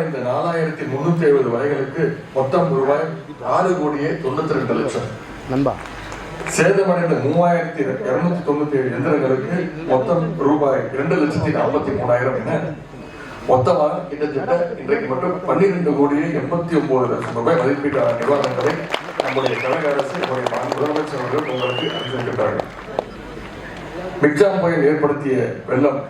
இந்த நாலாயிரத்தி முன்னூத்தி எழுபது வகைகளுக்கு மொத்தம் ரூபாய் ஆறு கோடியே தொண்ணூத்தி ரெண்டு லட்சம். நண்பா. சேதமடைந்த மூவாயிரத்தி இருநூத்தி தொண்ணூத்தி ஏழு எந்திரங்களுக்கு மொத்தம் ரூபாய் இரண்டு லட்சத்தி நாற்பத்தி மூணாயிரம் என மொத்தமாக கிட்டத்தட்ட இன்றைக்கு மட்டும் பன்னிரெண்டு கோடியே எண்பத்தி ஒன்பது லட்சம் ரூபாய் மதிப்பீட்டான நிவாரணங்களை நம்முடைய கழக அரசு நம்முடைய முதலமைச்சர் அவர்கள் உங்களுக்கு அறிவித்திருக்கிறார்கள். மிக்ஜாம் புயல் ஏற்படுத்திய வெள்ளம்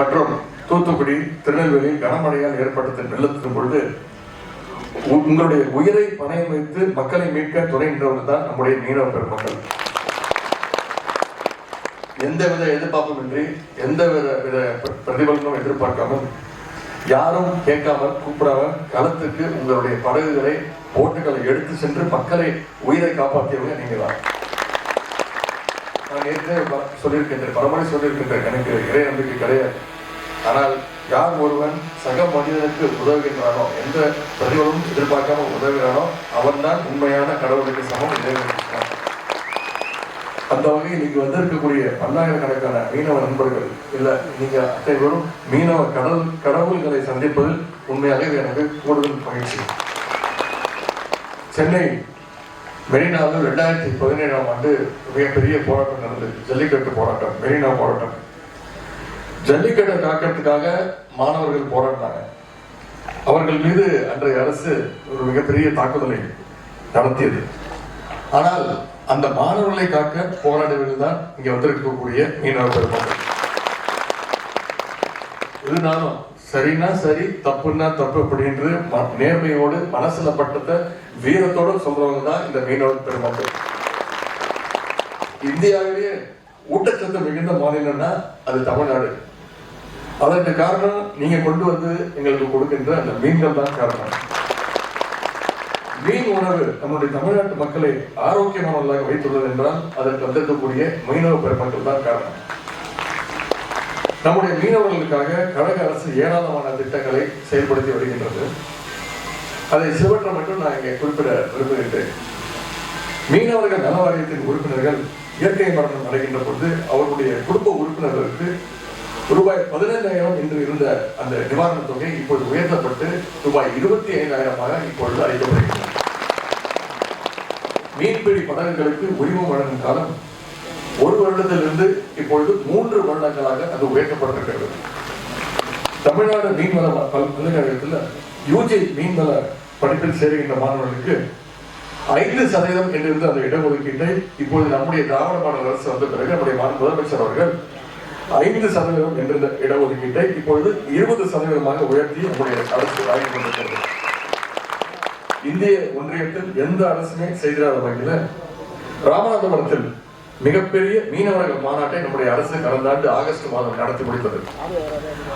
மற்றும் தூத்துக்குடி திருநெல்வேலி கனமழையால் ஏற்பட்ட வெள்ளத்தின் பொழுது உ- உங்களுடைய உயிரை பணையம் வைத்து மக்களை மீட்க துணை தான் நம்முடைய மீனவ பெருமக்கள். எந்தவித எதிர்பார்ப்பும் இன்றி எந்த வித வித பிரதிபலனும் எதிர்பார்க்காமல் யாரும் கேட்காமல் கூப்பிடாமல் களத்துக்கு உங்களுடைய படகுகளை போட்டுகளை எடுத்து சென்று மக்களை உயிரை காப்பாற்றியவங்க நீங்களா நான் ஏற்கனவே ப- சொல்லியிருக்கின்றேன் பலமுறை எனக்கு இறை நம்பிக்கை கிடையாது. ஆனால் யார் ஒருவன் சக மனிதனுக்கு உதவுகின்றானோ எந்த பிரதிபலனும் எதிர்பார்க்காம உதவுகிறானோ அவன்தான் உண்மையான கடவுளுக்கு சமம் இறைவனுக்கு அந்த வகையில் இங்கு வந்திருக்கக்கூடிய பல்லாயிரக்கணக்கான மீனவ நண்பர்கள் இல்ல நீங்க அத்தனை மீனவ கடல் கடவுள்களை சந்திப்பதில் உண்மையாகவே எனக்கு கூடுதல் மகிழ்ச்சி சென்னை மெரினாவில் ரெண்டாயிரத்தி பதினேழாம் ஆண்டு மிகப்பெரிய போராட்டம் நடந்தது ஜல்லிக்கட்டு போராட்டம் மெரினா போராட்டம். ஜல்லிக்கட்டை காக்கிறதுக்காக மாணவர்கள் போராடினாங்க. அவர்கள் மீது அன்றைய அரசு ஒரு மிகப்பெரிய தாக்குதலை நடத்தியது. ஆனால் அந்த மாணவர்களை காக்க போராடியவர்கள் தான் இங்க வந்திருக்கக்கூடிய மீனவ பெருமக்கள் இருந்தாலும் சரினா சரி தப்புன்னா தப்பு அப்படின்று நேர்மையோடு மனசுல பட்டத வீரத்தோட சொல்றவங்க தான் இந்த மீனவ பெருமக்கள் இந்தியாவிலேயே ஊட்டச்சத்து மிகுந்த மாநிலம்னா அது தமிழ்நாடு. அதற்கு காரணம் நீங்க கொண்டு வந்து எங்களுக்கு கொடுக்கின்ற அந்த மீன்கள் தான் காரணம். மீன் உணவு நம்முடைய தமிழ்நாட்டு மக்களை ஆரோக்கியமானவர்களாக வைத்துள்ளது என்றால் அதற்கு வந்திருக்கக்கூடிய மீனவ பெருமக்கள் தான் காரணம். நம்முடைய மீனவர்களுக்காக கழக அரசு ஏராளமான திட்டங்களை செயல்படுத்தி வருகின்றது. அதை சிவற்ற மட்டும் நான் இங்கே குறிப்பிட விரும்புகின்றேன். மீனவர்கள் நல வாரியத்தின் உறுப்பினர்கள் இயற்கை மரணம் அடைகின்ற பொழுது அவர்களுடைய குடும்ப உறுப்பினர்களுக்கு ரூபாய் பதினைந்தாயிரம் என்று இருந்த அந்த நிவாரணத் தொகை இப்பொழுது உயர்த்தப்பட்டு ரூபாய் இருபத்தி ஐந்தாயிரமாக இப்பொழுது அளிக்கப்படுகிறது மீன்பிடி படகுகளுக்கு உரிமம் வழங்கும் காலம் ஒரு வருடத்திலிருந்து இப்பொழுது மூன்று வருடங்களாக அது உயர்த்தப்பட்டிருக்கிறது. தமிழ்நாடு மீன்வள பல்கலைக்கழகத்தில் யூஜி மீன்வள படிப்பில் சேருகின்ற மாணவர்களுக்கு ஐந்து சதவீதம் என்றிருந்து அந்த இடஒதுக்கீட்டை இப்பொழுது நம்முடைய திராவிட மாநில அரசு வந்த பிறகு நம்முடைய முதலமைச்சர் அவர்கள் ஐந்து சதவீதம் என்றிருந்த இடஒதுக்கீட்டை இப்பொழுது இருபது சதவீதமாக உயர்த்தி நம்முடைய அரசு வழங்கி கொண்டிருக்கிறது இந்திய ஒன்றியத்தில் எந்த அரசுமே செய்திராத வகையில் ராமநாதபுரத்தில் மிகப்பெரிய மீனவர்கள் மாநாட்டை நம்முடைய அரசு கடந்த ஆண்டு ஆகஸ்ட் மாதம் நடத்தி முடித்தது.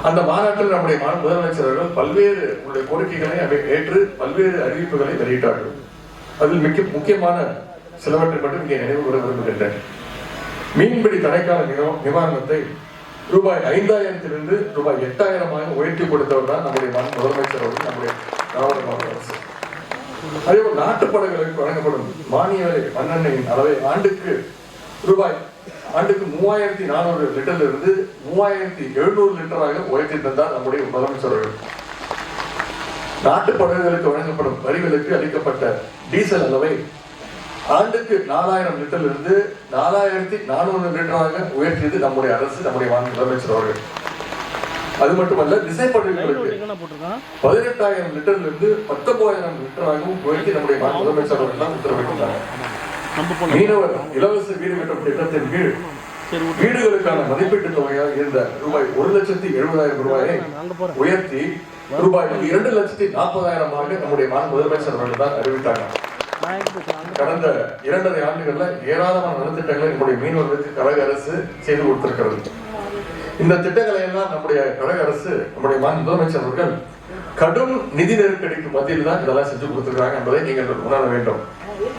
அந்த மாநாட்டில் நம்முடைய முதலமைச்சர்கள் பல்வேறு உங்களுடைய கோரிக்கைகளை அவை ஏற்று பல்வேறு அறிவிப்புகளை வெளியிட்டார்கள். அதில் மிக்க முக்கியமான சிலவற்றை மட்டும் இங்கே நினைவு கூற விரும்புகின்றேன். மீன்பிடி தடைக்கால நிவாரணத்தை ரூபாய் ஐந்தாயிரத்திலிருந்து ரூபாய் எட்டாயிரமாக உயர்த்தி கொடுத்தவர் தான் நம்முடைய மாநில முதலமைச்சர் அவர்கள் நம்முடைய திராவிட மாநில அரசு. அதேபோல் நாட்டுப்படகுகளுக்கு வழங்கப்படும் மானிய விலை மண்ணெண்ணெயின் அளவை ஆண்டுக்கு ரூபாய் ஆண்டுக்கு மூவாயிரத்தி நானூறு லிட்டர்ல இருந்து மூவாயிரத்தி எழுநூறு லிட்டராக உயர்த்தி தந்தார் நம்முடைய முதலமைச்சர் அவர்கள். நாட்டுப்படகுகளுக்கு வழங்கப்படும் வரிகளுக்கு அளிக்கப்பட்ட டீசல் அளவை ஆண்டுக்கு நாலாயிரம் லிட்டர்ல இருந்து நாலாயிரத்தி நானூறு லிட்டராக உயர்த்தியது நம்முடைய அரசு நம்முடைய மாநில முதலமைச்சர் அவர்கள். அது மட்டுமல்ல போட்டிருக்கான்? பதினெட்டாயிரம் லிட்டர்ல இருந்து பத்தொன்பதாயிரம் லிட்டராகவும் உயர்த்தி நம்முடைய மாநில முதலமைச்சர் அவர்கள் தான் போன மீனவர் இலவச வீடு கட்டும் திட்டத்தின் கீழ் வீடுகளுக்கான மதிப்பீட்டு தொகையாக இருந்த ரூபாய் ஒரு லட்சத்தி எழுபதாயிரம் ரூபாயை உயர்த்தி ரூபாய் இரண்டு லட்சத்தி நாற்பதாயிரமாக நம்முடைய மாநில முதலமைச்சர் அவர்கள் தான் அறிவித்தாங்க. கடந்த இரண்டரை ஆண்டுகள்ல ஏராளமான நலத்திட்டங்களை நம்முடைய மீனவர்களுக்கு கழக அரசு செய்து கொடுத்திருக்கிறது. இந்த திட்டங்களை எல்லாம் நம்முடைய கழக அரசு நம்முடைய மாநில முதலமைச்சர் அவர்கள் கடும் நிதி நெருக்கடிக்கு மத்தியில் தான் இதெல்லாம் செஞ்சு கொடுத்திருக்காங்க என்பதை நீங்கள் உணர வேண்டும்.